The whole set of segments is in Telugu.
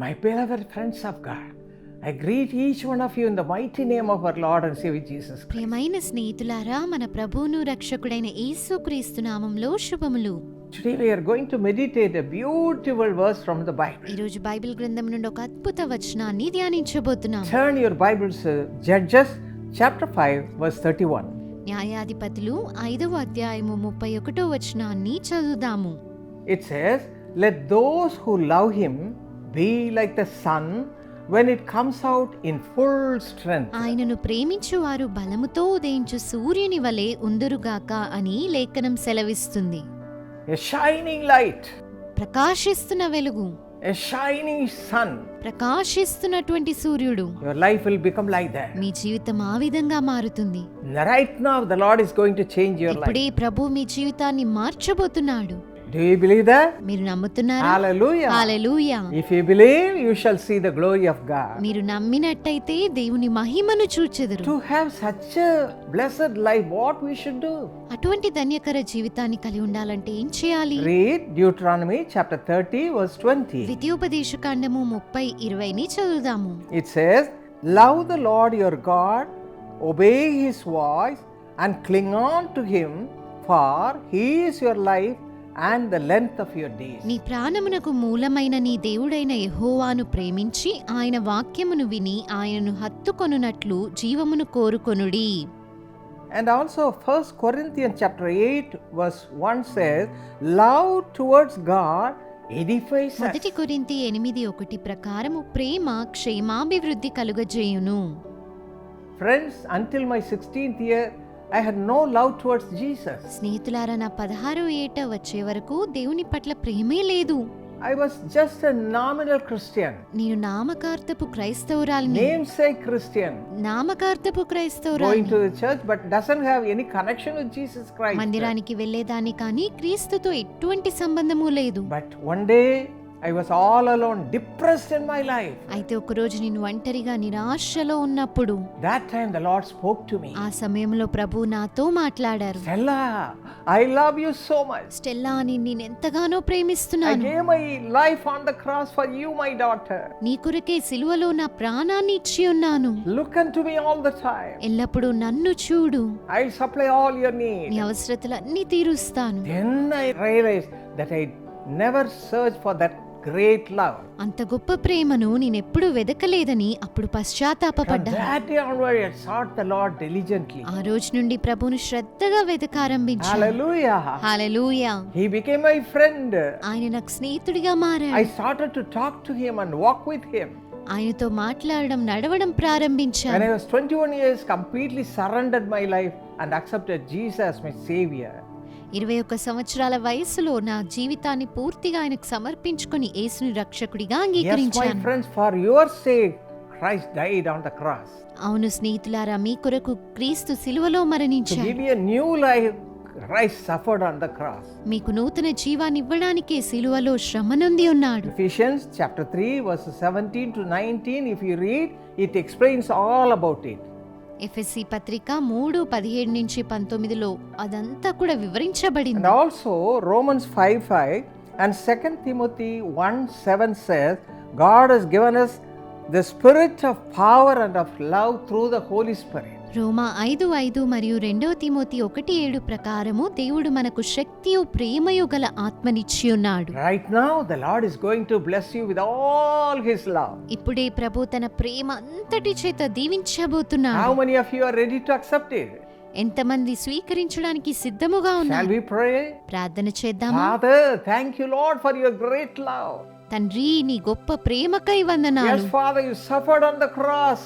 My beloved friends of God, I greet each one of you in the mighty name of our Lord and Savior Jesus Christ. ప్రియమైన స్నేహితులారా మన ప్రభువును రక్షకుడైన యేసుక్రీస్తు నామంలో శుభములు Today we are going to meditate a beautiful verse from the Bible. ఈరోజు బైబిల్ గ్రంథం నుండి ఒక అద్భుత వచనాన్ని ధ్యానించబోతున్నాం Turn your Bibles to Judges chapter 5, verse 31. న్యాయాధిపతులు ఐదవ అధ్యాయము ముప్పై ఒకటో వచనాన్ని చదువుదాము It says, Let those who love him be like the sun when it comes out in full strength. ఆయనను ప్రేమించు వారు బలముతో ఉదయించు సూర్యుని వలె ఉందురుగాక అని లేఖనం సెలవిస్తుంది A shining light, ప్రకాశిస్తున్న వెలుగు a shining sun. ప్రకాశిస్తున్నటువంటి సూర్యుడు Your life will become like that. మీ జీవితం ఆ విధంగా మారుతుంది now, the Lord is going to change your life. ఇప్పుడే ప్రభు మీ జీవితాన్ని మార్చబోతున్నాడు డూ యూ మీరు నమ్ముతున్నారు? Hallelujah hallelujah if you believe you see the glory of God మీరు నమ్మినట్టయితే దేవుని మహిమను చూచెదరు. To have such a life what we అటువంటి ధన్యకర జీవితాన్ని కలిగి ఉండాలంటే ఏం చేయాలి? రీడ్ డ్యూట్రానమీ చాప్టర్ 30 వర్స్ 20 విద్యోపదేశకాండము 30 20 ని చదువుదాము. It love the Lord your God obey his voice and cling on to him for he your life and the length of your days. నీ ప్రాణమునకు మూలమైన నీ దేవుడైన యెహోవాను ప్రేమించి ఆయన వాక్యమును విని ఆయనను హత్తుకొనున్నట్లు జీవమును కోరుకొనుడి And also 1 Corinthians chapter 8 verse 1 says, Love towards God edifies us. మొదటి కొరింతి ఎనిమిది ఒకటి ప్రకారము ప్రేమ క్షేమాభివృద్ధి కలుగజేయును Friends, until my 16th year, I had no love towards Jesus స్నేహితులారా నా పదహారు ఏట వచ్చే వరకు దేవుని పట్ల ప్రేమే లేదు. I was just nominal Christian నేను నామకార్థపు క్రైస్తవురాలు నేమ్ సే క్రిస్టియన్ నామకార్థపు క్రైస్తవురాలు going to the church but doesn't have any connection with Jesus Christ మందిరానికి వెళ్ళేదాని కానీ క్రీస్తుతో ఎటువంటి సంబంధము లేదు. But one day I was all alone depressed in my life అయితే ఒక రోజు నేను ఒంటరిగా నిరాశలో ఉన్నప్పుడు that time the Lord spoke to me ఆ సమయంలో ప్రభు నాతో మాట్లాడారు. Stella I love you so much Stella నిన్ను ఎంతగానో ప్రేమిస్తున్నాను. I gave my life on the cross for you my daughter నీ కొరకే సిలువలో నా ప్రాణాన్ని ఇచ్చి ఉన్నాను. Look unto me all the time ఎల్లప్పుడు నన్ను చూడు. I supply all your needs నీ అవసరతలన్నీ తీరుస్తాను. Then I realise that I never search for that great love అంత గొప్ప ప్రేమను నేను ఎప్పుడు వెదకలేదని అప్పుడు పశ్చాత్తాపడ్డాలి ఆ రోజు నుండి ప్రభుని శ్రద్ధగా వెదకారంభించాడు ఆయన నాకు స్నేహితుడిగా మారాడు. ఆయనతో మాట్లాడడం నడవడం ప్రారంభించాను. Completely surrender my life and accepted Jesus my saviour ఇరవై ఒక్క సంవత్సరాల వయసులో నా జీవితాన్ని పూర్తిగా ఆయనకు సమర్పించుకుని యేసుని రక్షకుడిగా అవును స్నేహితులారా మీ కొరకు క్రీస్తు సిలువలో మరణించారు Christ suffered on the cross. మీకు నూతన జీవాన్ని ఇవ్వడానికి సిలువలో శ్రమనుంది ఉన్నాడు. Ephesians chapter three verse seventeen to nineteen if you read it explains all about it FSC పత్రిక మూడు పదిహేడు నుంచి పంతొమ్మిదిలో అదంతా కూడా And వివరించబడింది also, Romans 5 5 and 2 Timothy 1 7 says, God has given us the spirit of power and of love through the Holy Spirit. రోమా ఐదు ఐదు మరియు రెండవ తిమోతి ఒకటి ఏడు ప్రకారము దేవుడు మనకు శక్తియు ప్రేమయు గల ఆత్మనిచ్చి ఉన్నాడు right now the lord is to bless you with all his love ఇప్పుడే ప్రభు తన ప్రేమ అంతటి చేత దీవించబోతున్నాడు. How many of you ready to accept ఎంతమంది స్వీకరించడానికి సిద్ధముగా ఉన్నారు? ప్రార్థన చేద్దాం father thank you lord for your great love తండ్రి నీ గొప్ప ప్రేమకై వందనాలు. Yes father you the cross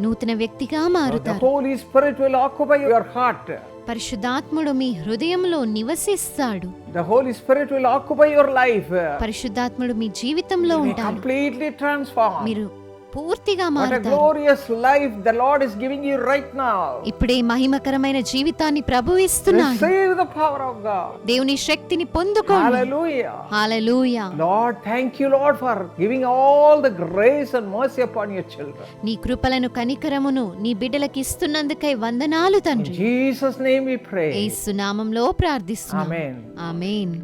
నూతన వ్యక్తిగా మారుతారు. పరిశుద్ధాత్ముడు మీ హృదయంలో నివసిస్తాడు. The holy spirit will occupy your life పరిశుద్ధాత్ముడు మీ జీవితంలో ఉంటాడు. కంప్లీట్లీ ట్రాన్స్ఫార్మ్ మీరు పూర్తిగా మారుతారు. Life the lord is giving you right now ఇప్పుడే మహిమకరమైన జీవితాన్ని ప్రభు ఇస్తున్నాడు. Receive the power of God దేవుని శక్తిని పొందుకోండి. Hallelujah hallelujah lord thank you lord for giving all the grace and mercy upon your children నీ కృపలను కనికరమును నీ బిడ్డలకు ఇస్తున్నందుకై వందనాలు తండ్రి. జీసస్ నేమ్ వి ప్రే యేసు నామములో ప్రార్థిస్తున్నాము ఆమేన్ ఆమేన్